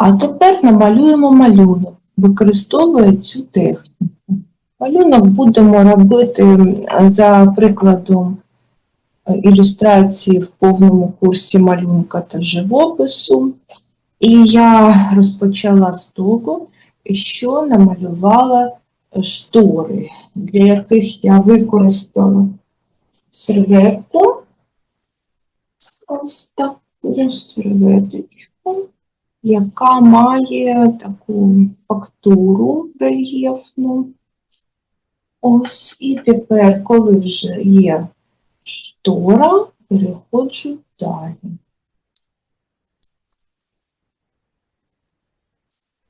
А тепер намалюємо малюнок, використовує цю техніку. Малюнок будемо робити за прикладом е, ілюстрації в повному курсі малюнка та живопису. І я розпочала з того, що намалювала штори, для яких я використала серветку. Ось таку серветочку, яка має таку фактуру рельєфну. Ось, і тепер, коли вже є штора, переходжу далі.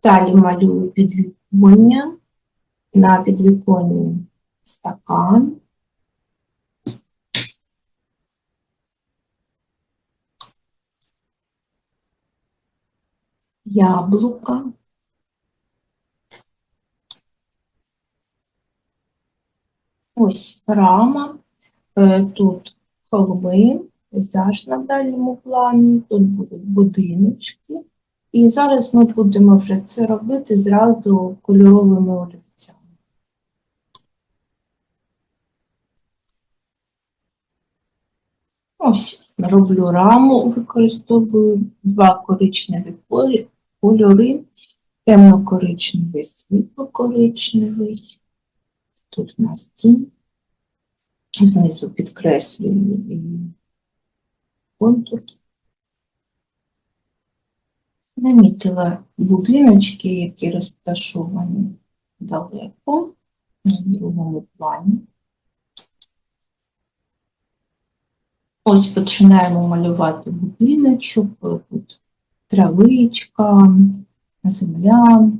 Далі малюю підвіконня, на підвіконні стакан. Яблука. Ось рама, Е, тут холми, пейзаж на дальньому плані, тут будуть будиночки. І зараз ми будемо вже це робити зразу кольоровими олівцями. Ось роблю раму, використовую два коричневі полі- кольори, темно-коричневий, світло-коричневий. Тут у нас тінь. Знизу підкреслюю контур. Намітила будиночки, які розташовані далеко, на другому плані. Ось починаємо малювати будиночок, тут травичка, земля.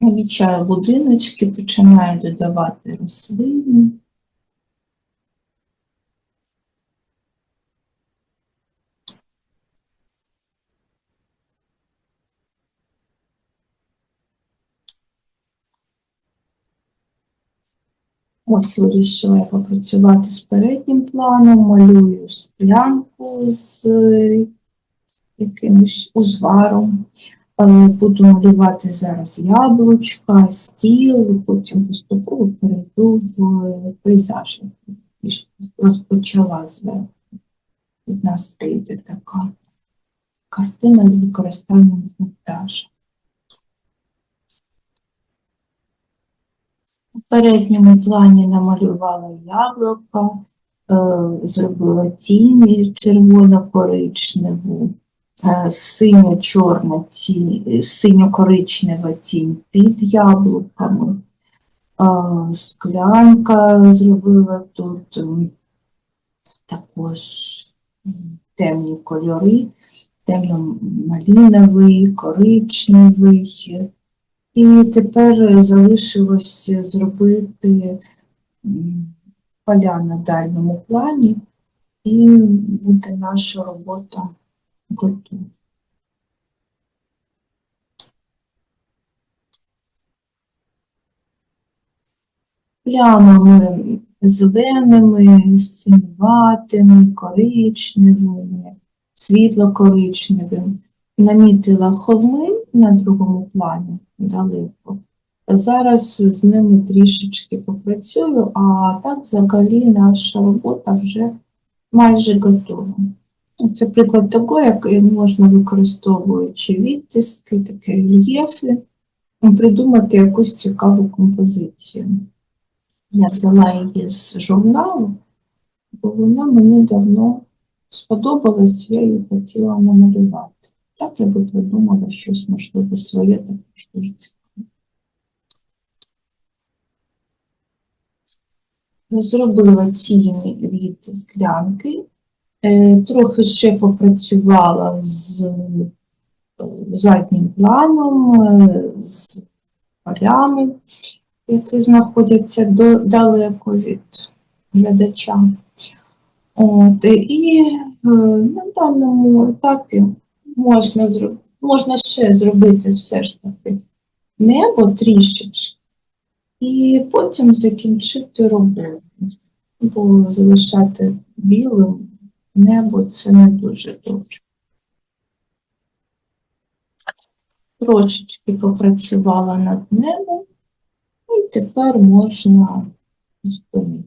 Намічаю будиночки, починаю додавати рослини. Ось вирішила я попрацювати з переднім планом, малюю склянку з е, якимось узваром. Е, Буду малювати зараз яблучка, стіл, потім поступово перейду в е, пейзаж. Розпочала зверху. Від нас вийде така картина з використанням монтажу. У передньому плані намалювала яблука, е, зробила тінь червоно-коричневу, е, синьо-чорна тінь, е, синьо-коричнева тінь під яблуками, склянка зробила тут також темні кольори, темно-малиновий, коричневий. І тепер залишилось зробити поля на дальньому плані, і буде наша робота готова. Плямами зеленими, синюватими, коричневими, світло-коричневим. Намітила холми на другому плані далеко. Зараз з ними трішечки попрацюю, а так взагалі наша робота вже майже готова. Це приклад того, як можна, використовуючи відтиски, такі рельєфи, придумати якусь цікаву композицію. Я взяла її з журналу, бо вона мені давно сподобалась, я її хотіла намалювати. Так я би придумала щось, можливо, своє також дуже цікаве. Зробила тіні від склянки, е, трохи ще попрацювала з е, заднім планом, е, з полями, які знаходяться далеко від глядача. От, і на даному етапі можна, можна ще зробити все ж таки небо трішечки, і потім закінчити роботу, бо залишати білим небо це не дуже добре. Трошечки попрацювала над небом, і тепер можна зупинити.